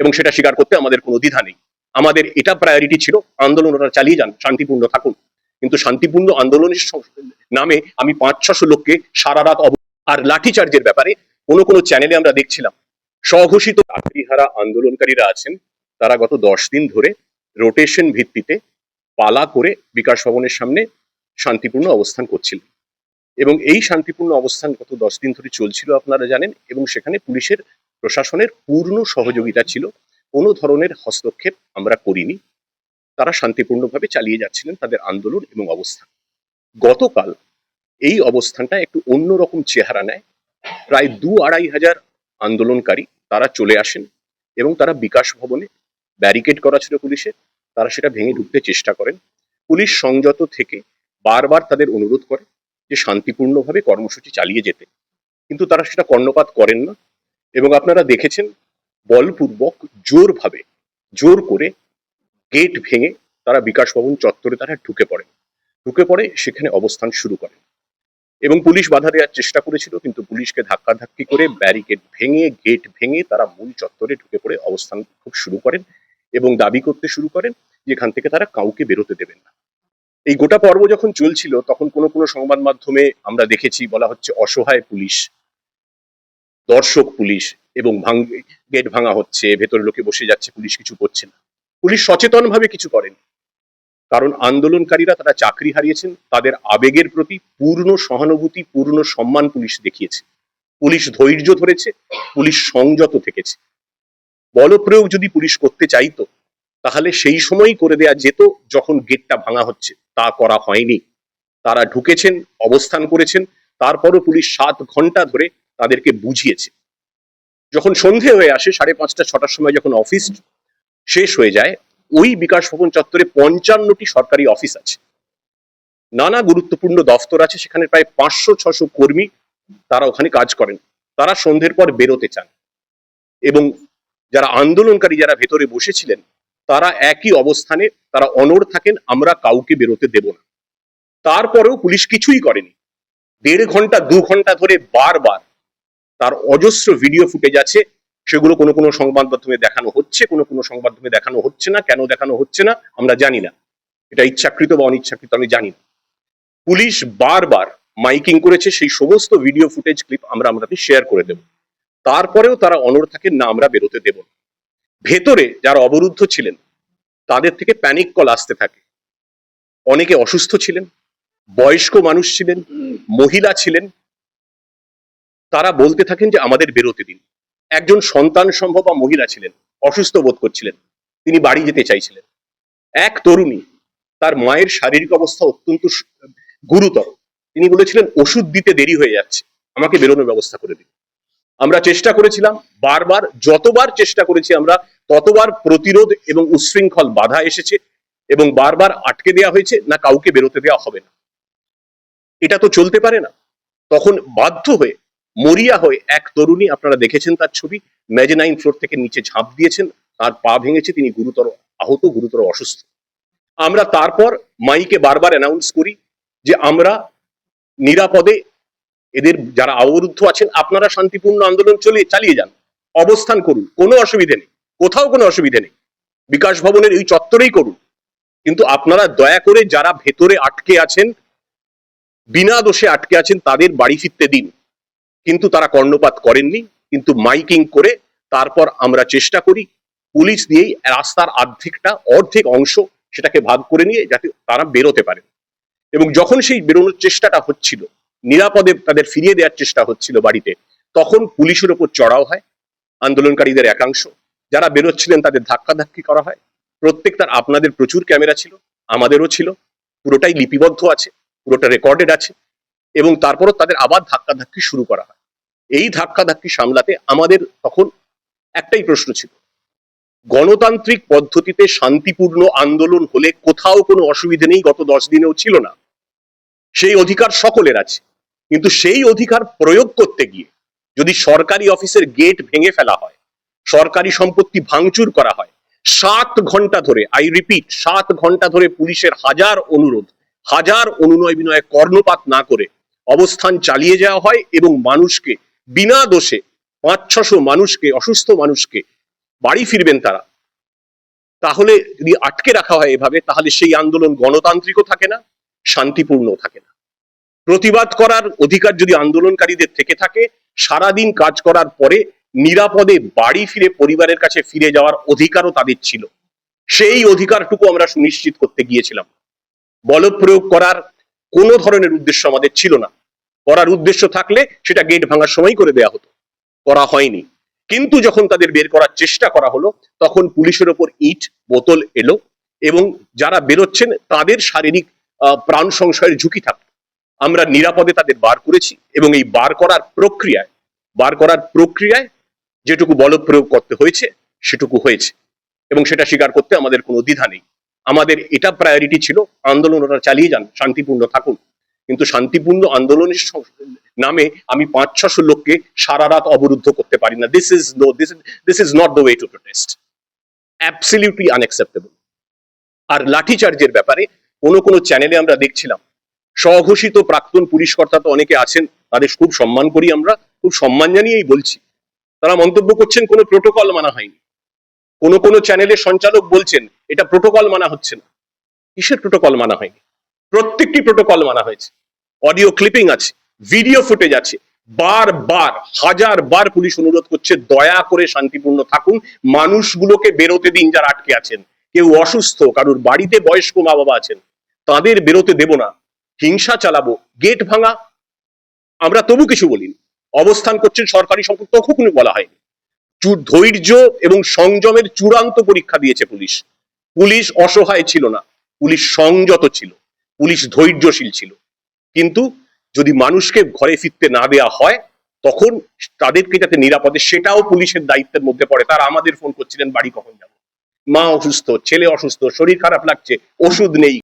এবং সেটা স্বীকার করতে আমাদের কোনো দ্বিধা নেই। আমাদের এটা প্রায়োরিটি ছিল আন্দোলন ওরা চালিয়ে যান, শান্তিপূর্ণ থাকুন। কিন্তু শান্তিপূর্ণ আন্দোলনের নামে আমি পাঁচ ছশো লোককে সারা রাত আর লাঠিচার্জের ব্যাপারে কোনো কোনো চ্যানেলে আমরা দেখছিলাম। স্বঘোষিত চাকরিহারা আন্দোলনকারীরা আছেন, তারা গত দশ দিন ধরে রোটেশন ভিত্তিতে পালা করে বিকাশ ভবনের সামনে শান্তিপূর্ণ অবস্থান করছিলেন এবং এই শান্তিপূর্ণ অবস্থান গত দশ দিন ধরে চলছিল আপনারা জানেন, এবং সেখানে পুলিশের প্রশাসনের পূর্ণ সহযোগিতা ছিল। কোনো ধরনের হস্তক্ষেপ আমরা করিনি। তারা শান্তিপূর্ণভাবে চালিয়ে যাচ্ছিলেন তাদের আন্দোলন এবং অবস্থান গতকাল এই অবস্থানটা একটু অন্যরকম চেহারা নেয়। প্রায় দু আড়াই হাজার আন্দোলনকারী তারা চলে আসেন এবং তারা বিকাশ ভবনে ব্যারিকেড করা ছিল পুলিশের। তারা সেটা ভেঙে ঢুকতে চেষ্টা করেন। পুলিশ সংযত থেকে বারবার তাদের অনুরোধ করে যে শান্তিপূর্ণভাবে কর্মসূচি চালিয়ে যেতে। কিন্তু তারা সেটা কর্ণপাত করেন না। এবং আপনারা দেখেছেন বলপূর্বক জোরভাবে, জোর করে গেট ভেঙে তারা বিকাশ ভবন চত্বরে তারা ঢুকে পড়েন ঢুকে পড়ে, সেখানে অবস্থান শুরু করে। এবং পুলিশ বাধা দেওয়ার চেষ্টা করেছিল, কিন্তু পুলিশকে ধাক্কাধাক্কি করে ব্যারিকেড ভেঙে, গেট ভেঙে তারা মূল চত্বরে ঢুকে পড়ে, অবস্থান খুব শুরু করেন এবং দাবি করতে শুরু করেন যেখান থেকে তারা কাউকে বেরোতে দেবেন না। এই গোটা পর্ব যখন চলছিল, তখন কোনো কোনো সংবাদ মাধ্যমে আমরা দেখেছি, বলা হচ্ছে অসহায় পুলিশ দর্শক পুলিশ এবং ভাঙ গেট ভাঙা হচ্ছে, ভেতরে লোকে বসে যাচ্ছে, পুলিশ কিছু করছে না। পুলিশ সচেতনভাবে কিছু করেন। কারণ আন্দোলনকারীরা তারা চাকরি হারিয়েছেন, তাদের আবেগের প্রতি পূর্ণ সহানুভূতি, পূর্ণ সম্মান পুলিশ দেখিয়েছে। পুলিশ ধৈর্য ধরেছে, পুলিশ সংযত থেকেছে। বলপ্রয়োগ যদি পুলিশ করতে চাইতো, তাহলে সেই সময়ই করে দেয়া যেত যখন গেটটা ভাঙা হচ্ছে। তা করা হয়নি। তারা ঢুকেছেন, অবস্থান করেছেন, তারপরও পুলিশ সাত ঘণ্টা ধরে তাদেরকে বুঝিয়েছে। যখন সন্ধে হয়ে আসে, সাড়ে পাঁচটা, ছটার সময় যখন অফিস শেষ হয়ে যায়, ওই বিকাশ ভবন চত্বরে পঞ্চান্নটি সরকারি অফিস আছে। নানা গুরুত্বপূর্ণ দফতর আছে, সেখানে প্রায় পাঁচশো, ছশো কর্মী তারা ওখানে কাজ করেন। তারা সন্ধ্যের পর বেরোতে চান। এবং যারা আন্দোলনকারী, যারা ভেতরে বসেছিলেন, তারা একই অবস্থানে তারা অনড় থাকেন, আমরা কাউকে বেরোতে দেব না। তারপরেও পুলিশ কিছুই করেনি। দেড় ঘণ্টা, দু ঘণ্টা ধরে বারবার তার অজস্র ভিডিও ফুটেজ আছে। সেগুলো কোনো কোনো সংবাদ মাধ্যমে দেখানো হচ্ছে, কোনো কোনো সংবাদ মাধ্যমে দেখানো হচ্ছে না। কেন দেখানো হচ্ছে না, আমরা জানি না। এটা ইচ্ছাকৃত বা অনিচ্ছাকৃত আমি জানি না। পুলিশ বারবার মাইকিং করেছে, সেই সমস্ত ভিডিও ফুটেজ ক্লিপ আমরা আমাদের শেয়ার করে দেব। তারপরেও তারা অনড় থাকেন না, আমরা বেরোতে দেব না। ভেতরে যারা অবরুদ্ধ ছিলেন, তাদের থেকে প্যানিক কল আসতে থাকে। অনেকে অসুস্থ ছিলেন, বয়স্ক মানুষ ছিলেন, মহিলা ছিলেন তারা বলতে থাকেন যে আমাদের বেরোতে দিন। একজন সন্তান সম্ভব মহিলা ছিলেন, অসুস্থ বোধ করছিলেন, তিনি বাড়ি যেতে চাইছিলেন। এক তরুণী, তার মায়ের শারীরিক অবস্থা অত্যন্ত গুরুতর। তিনি বলেছিলেন, ওষুধ দিতে দেরি হয়ে যাচ্ছে, আমাকে বেরোনোর ব্যবস্থা করে দিন। আমরা চেষ্টা করেছিলাম, বারবার, যতবার চেষ্টা করেছি আমরা, ততবার প্রতিরোধ এবং উচ্ছৃঙ্খল বাধা এসেছে এবং বারবার আটকে দেওয়া হয়েছে, না কাউকে বেরোতে দেওয়া হবে না। এটা তো চলতে পারে না। তখন বাধ্য হয়ে মরিয়া হয়ে এক তরুণী, আপনারা দেখেছেন তার ছবি মেজেনাইন ফ্লোর থেকে নিচে ঝাঁপ দিয়েছেন, তার পা ভেঙেছে, তিনি গুরুতর আহত, গুরুতর অসুস্থ। আমরা তারপর মাইকে বারবার অ্যানাউন্স করি যে আমরা নিরাপদে এদের যারা অবরুদ্ধ আছেন, আপনারা শান্তিপূর্ণ আন্দোলন চলিয়ে, চালিয়ে যান। অবস্থান করুন, কোনো অসুবিধে নেই, কোথাও কোনো অসুবিধে নেই। বিকাশ ভবনের এই চত্বরেই করুন। কিন্তু আপনারা দয়া করে যারা ভেতরে আটকে আছেন, বিনা দোষে আটকে আছেন, তাদের বাড়ি ফিরতে দিন। কিন্তু তারা কর্ণপাত করেননি, কিন্তু মাইকিং করে তারপর আমরা চেষ্টা করি পুলিশ দিয়েই রাস্তার অর্ধেকটা অর্ধেক অংশ সেটাকে ভাগ করে নিয়ে যাতে তারা বেরোতে পারে। এবং যখন সেই বেরোনোর চেষ্টাটা হচ্ছিল, নিরাপদে তাদের ফিরিয়ে দেওয়ার চেষ্টা হচ্ছিল বাড়িতে, তখন পুলিশের ওপর চড়াও হয়, আন্দোলনকারীদের একাংশ। যারা বেরোচ্ছিলেন তাদের ধাক্কাধাক্কি করা হয়। প্রত্যেকটার আপনাদের প্রচুর ক্যামেরা ছিল, আমাদেরও ছিল, পুরোটাই লিপিবদ্ধ আছে, পুরোটা রেকর্ডেড আছে। এবং তারপরও তাদের আবার ধাক্কাধাক্কি শুরু করা হয়। এই ধাক্কাধাক্কি সামলাতে আমাদের তখন একটাই প্রশ্ন ছিল, গণতান্ত্রিক পদ্ধতিতে শান্তিপূর্ণ আন্দোলন হলে কোথাও কোনো অসুবিধে নেই, গত দশ দিনেও ছিল না। সেই অধিকার সকলের আছে, কিন্তু সেই অধিকার প্রয়োগ করতে গিয়ে যদি সরকারি অফিসের গেট ভেঙে ফেলা হয়, সরকারি সম্পত্তি ভাঙচুর করা হয়, সাত ঘণ্টা ধরে আই রিপিট সাত ঘণ্টা ধরে পুলিশের হাজার অনুরোধ, হাজার অনুনয় বিনয় কর্ণপাত না করে অবস্থান চালিয়ে যাওয়া হয় এবং মানুষকে বিনা দোষে পাঁচ, ছশো মানুষকে, অসুস্থ মানুষকে বাড়ি ফিরবেন তারা। তাহলে যদি আটকে রাখা হয় এভাবে, তাহলে সেই আন্দোলন গণতান্ত্রিকও থাকে না শান্তিপূর্ণ থাকে না। প্রতিবাদ করার অধিকার যদি আন্দোলনকারীদের থেকে থাকে, সারাদিন কাজ করার পরে নিরাপদে বাড়ি ফিরে পরিবারের কাছে ফিরে যাওয়ার অধিকারও তাদের ছিল। সেই অধিকারটুকু আমরা সুনিশ্চিত করতে গিয়েছিলাম। বল প্রয়োগ করার কোনো ধরনের উদ্দেশ্য আমাদের ছিল না। করার উদ্দেশ্য থাকলে সেটা গেট ভাঙার সময় করে দেয়া হতো। করা হয়নি। কিন্তু যখন তাদের বের করার চেষ্টা করা হলো, তখন পুলিশের ওপর ইট, বোতল এলো এবং যারা বেরোচ্ছেন, তাদের শারীরিক প্রাণ সংশয়ের ঝুঁকি থাকতো। আমরা নিরাপদে তাদের বার করেছি এবং এই বার করার প্রক্রিয়ায়, বার করার প্রক্রিয়ায় যেটুকু বল প্রয়োগ করতে হয়েছে, সেটুকু হয়েছে এবং সেটা স্বীকার করতে আমাদের কোনো দ্বিধা নেই। আমাদের এটা প্রায়োরিটি ছিল আন্দোলন ওরা চালিয়ে যান, শান্তিপূর্ণ থাকুন। কিন্তু শান্তিপূর্ণ আন্দোলনের নামে আমি পাঁচ ছশো লোককে সারা রাত অবরুদ্ধ করতে পারি না। This is no this this is not the way to protest absolutely unacceptable আর লাঠিচার্জের ব্যাপারে কোনো কোনো চ্যানেলে আমরা দেখছিলাম। স্বঘোষিত প্রাক্তন পুলিশ কর্তা তো অনেকে আছেন, তাদের খুব সম্মান করি আমরা, খুব সম্মান জানিয়েই বলছি। তারা মন্তব্য করছেন, কোনো প্রোটোকল মানা হয়নি। কোন কোন চ্যানেলের সঞ্চালক বলছেন, এটা প্রোটোকল মানা হচ্ছে না। কিসের প্রোটোকল মানা হয়নি? প্রত্যেকটি প্রোটোকল মানা হয়েছে। অডিও ক্লিপিং আছে ভিডিও ফুটেজ আছে। বারবার হাজার বার পুলিশ অনুরোধ করছে, দয়া করে শান্তিপূর্ণ থাকুন। মানুষগুলোকে বেরোতে দিন যারা আটকে আছেন। কেউ অসুস্থ, কারুর বাড়িতে বয়স্ক মা বাবা আছেন, তাদের বেরোতে দেব না। হিংসা চালাবো, গেট ভাঙা। আমরা তবু কিছু বলিনি। অবস্থান করছেন সরকারি সম্পদ তখন বলা হয়নি। ধৈর্য এবং সংযমের চূড়ান্ত পরীক্ষা দিয়েছে পুলিশ। পুলিশ অসহায় ছিল না। পুলিশ সংযত ছিল। পুলিশ ধৈর্যশীল ছিল। কিন্তু যদি মানুষকে ঘরে ফিরতে না দেয়া হয়, তখন তাদেরকে যাতে নিরাপদে, সেটাও পুলিশের দায়িত্বের মধ্যে পড়ে। তারা আমাদের ফোন করছিলেন, বাড়ি কখন যাব? মা অসুস্থ, ছেলে অসুস্থ, শরীর খারাপ লাগছে, ওষুধ নেই।